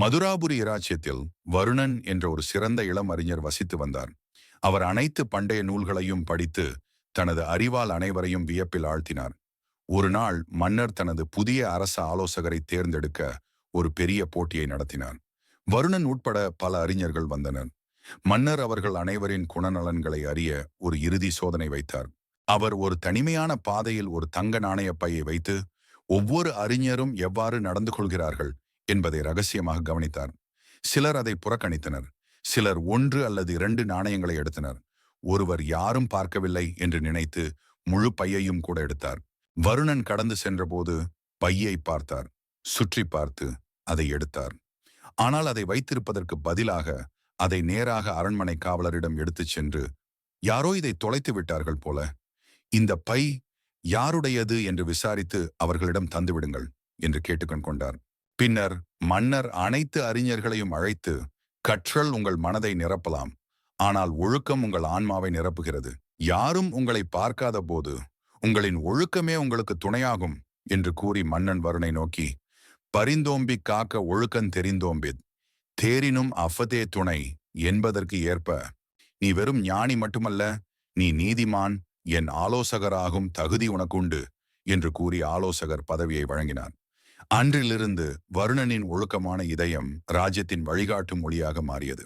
மதுராபுரி இராச்சியத்தில் வருணன் என்ற ஒரு சிறந்த இளம் அறிஞர் வசித்து வந்தார். அவர் அனைத்து பண்டைய நூல்களையும் படித்து தனது அறிவால் அனைவரையும் வியப்பில் ஆழ்த்தினார். ஒரு நாள் மன்னர் தனது புதிய அரச ஆலோசகரை தேர்ந்தெடுக்க ஒரு பெரிய போட்டியை நடத்தினார். வருணன் உட்பட பல அறிஞர்கள் வந்தனர். மன்னர் அவர்கள் அனைவரின் குணநலன்களை அறிய ஒரு இறுதி சோதனை வைத்தார். அவர் ஒரு தனிமையான பாதையில் ஒரு தங்க நாணய பையை வைத்து ஒவ்வொரு அறிஞரும் எவ்வாறு நடந்து கொள்கிறார்கள் என்பதை ரகசியமாக கவனித்தார். சிலர் அதை புறக்கணித்தனர். சிலர் ஒன்று அல்லது இரண்டு நாணயங்களை எடுத்தனர். ஒருவர் யாரும் பார்க்கவில்லை என்று நினைத்து முழு பையையும் கூட எடுத்தார். வருணன் கடந்து சென்றபோது பையை பார்த்தார். சுற்றி பார்த்து அதை எடுத்தார். ஆனால் அதை வைத்திருப்பதற்கு பதிலாக அதை நேராக அரண்மனை காவலரிடம் எடுத்துச் சென்று யாரோ இதை தொலைத்து விட்டார்கள் போல. இந்த பை யாருடையது? என்று விசாரித்து அவர்களிடம் தந்துவிடுங்கள் என்று கேட்டுக்கொண்டார் கொண்டார். பின்னர் மன்னர் அனைத்து அறிஞர்களையும் அழைத்து கற்றல் உங்கள் மனதை நிரப்பலாம். ஆனால் ஒழுக்கம் உங்கள் ஆன்மாவை நிரப்புகிறது. யாரும் உங்களை பார்க்காத போது உங்களின் ஒழுக்கமே உங்களுக்கு துணையாகும் என்று கூறி மன்னன் வருணை நோக்கி பரிந்தோம்பி காக்க ஒழுக்கன் தெரிந்தோம்பித். தேரினும் அஃபதே துணை என்பதற்கு ஏற்ப நீ வெறும் ஞானி மட்டுமல்ல நீ நீதிமான் என் ஆலோசகராகும் தகுதி உனக்குண்டு என்று கூறி ஆலோசகர் பதவியை வழங்கினார். அன்றிலிருந்து வருணனின் ஒழுக்கமான இதயம் ராஜ்யத்தின் வழிகாட்டும் மொழியாக மாறியது.